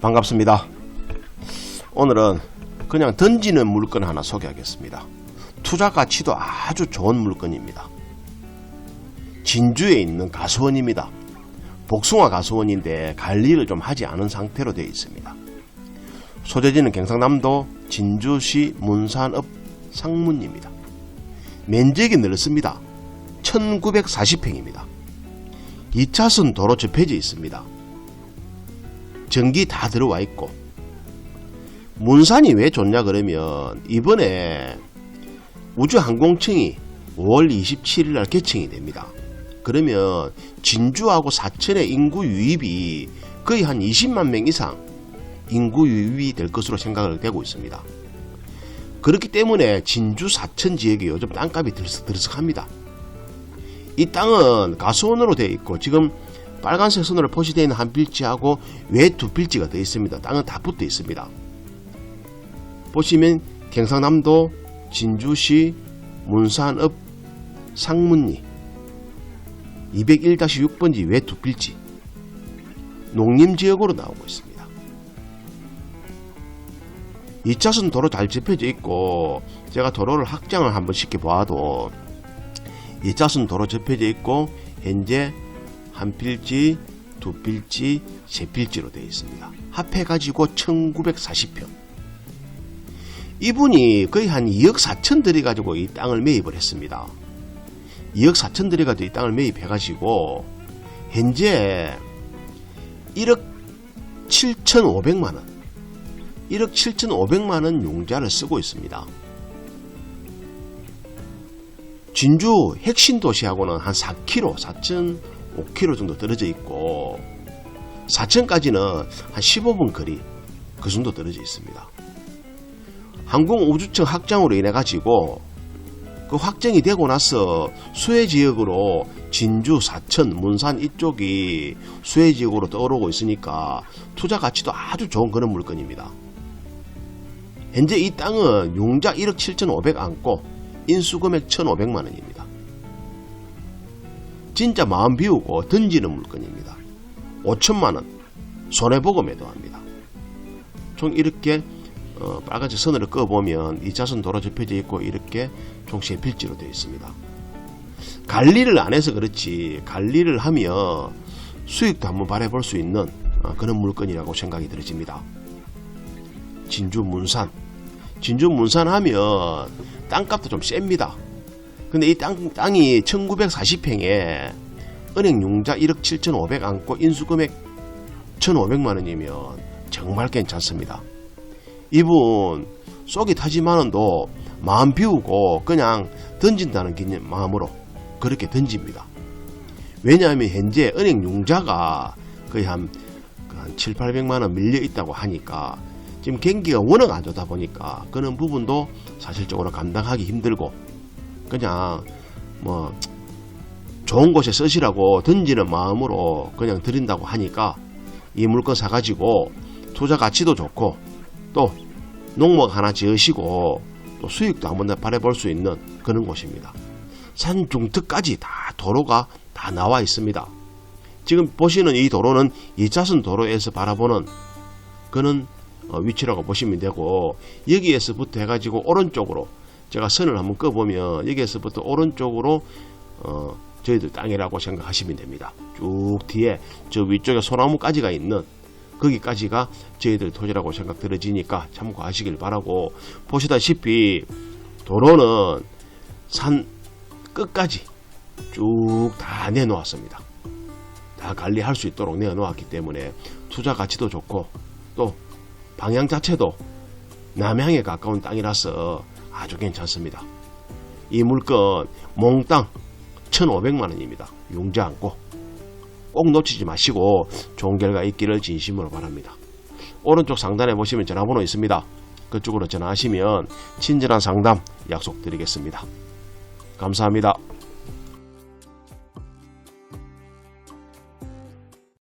반갑습니다. 오늘은 그냥 던지는 물건 하나 소개하겠습니다. 투자 가치도 아주 좋은 물건입니다. 진주에 있는 가수원입니다. 복숭아 가수원인데 관리를 좀 하지 않은 상태로 되어 있습니다. 소재지는 경상남도 진주시 문산읍 상문입니다. 면적이 넓습니다. 1940평입니다. 2차선 도로 접해져 있습니다. 전기 다 들어와 있고 문산이 왜 좋냐 그러면 이번에 우주항공청이 5월 27일 날 개청이 됩니다. 그러면 진주하고 사천의 인구 유입이 거의 한 20만 명 이상 인구 유입이 될 것으로 생각을 되고 있습니다. 그렇기 때문에 진주 사천 지역이 요즘 땅값이 들썩, 들썩합니다. 이 땅은 가수원으로 되어 있고 지금 빨간색 선으로 표시되어 있는 한 필지하고 외 두 필지가 되어 있습니다. 땅은 다 붙어 있습니다. 보시면 경상남도 진주시 문산읍 상문리 201-6번지 외 두 필지 농림지역으로 나오고 있습니다. 2차선 도로 잘 접혀져 있고 제가 도로를 확장을 한번 시켜봐도 2차선 도로 접혀져 있고 현재 한 필지, 두 필지, 세 필지로 되어 있습니다. 합해가지고 1940평. 이분이 거의 한 2억 4천 들여가지고 이 땅을 매입을 했습니다. 2억 4천 들여가지고 이 땅을 매입해가지고 현재 1억 7천5백만원 1억 7천5백만원 용자를 쓰고 있습니다. 진주 핵심 도시하고는 한 4km, 4.5km 정도 떨어져 있고 사천까지는 한 15분 거리 그 정도 떨어져 있습니다. 항공우주청 확장으로 인해 가지고 그 확정이 되고 나서 수해 지역으로 진주, 사천, 문산 이쪽이 수해 지역으로 떠오르고 있으니까 투자 가치도 아주 좋은 그런 물건입니다. 현재 이 땅은 용자 1억 7천5백 안고 인수금액 1,500만 원입니다. 진짜 마음 비우고 던지는 물건입니다. 5천만 원 손해보고 매도합니다. 총 이렇게 어, 빨간색 선을 꺼보면 2차선 도로 접혀져 있고 이렇게 총세 필지로 되어 있습니다. 관리를 안 해서 그렇지 관리를 하면 수익도 한번 바라볼 수 있는 어, 그런 물건이라고 생각이 들어집니다. 진주 문산 진주 문산 하면 땅값도 좀 셉니다. 근데 이 땅, 땅이 1940평에 은행 융자 1억 7,500 안고 인수금액 1,500만 원이면 정말 괜찮습니다. 이분 쏙이 타지만은도 마음 비우고 그냥 던진다는 개념 마음으로 그렇게 던집니다. 왜냐하면 현재 은행 융자가 거의 한, 한 7, 800만 원 밀려 있다고 하니까 지금 경기가 워낙 안 좋다 보니까 그런 부분도 사실적으로 감당하기 힘들고 그냥 뭐 좋은 곳에 쓰시라고 던지는 마음으로 그냥 드린다고 하니까 이 물건 사가지고 투자 가치도 좋고 또 농목 하나 지으시고 또 수익도 한번 바라볼 수 있는 그런 곳입니다. 산 중턱까지 다 도로가 다 나와 있습니다. 지금 보시는 이 도로는 2차선 도로에서 바라보는 그런 어, 위치라고 보시면 되고 여기에서부터 해가지고 오른쪽으로 제가 선을 한번 꺼보면 여기에서부터 오른쪽으로 어, 저희들 땅이라고 생각하시면 됩니다. 쭉 뒤에 저 위쪽에 소나무까지가 있는 거기까지가 저희들 토지라고 생각 들어지니까 참고하시길 바라고 보시다시피 도로는 산 끝까지 쭉 다 내놓았습니다. 다 관리할 수 있도록 내놓았기 때문에 투자 가치도 좋고 또 방향 자체도 남향에 가까운 땅이라서 아주 괜찮습니다. 이 물건 몽땅 1,500만원입니다. 용자 않고 꼭 놓치지 마시고 좋은 결과 있기를 진심으로 바랍니다. 오른쪽 상단에 보시면 전화번호 있습니다. 그쪽으로 전화하시면 친절한 상담 약속드리겠습니다. 감사합니다.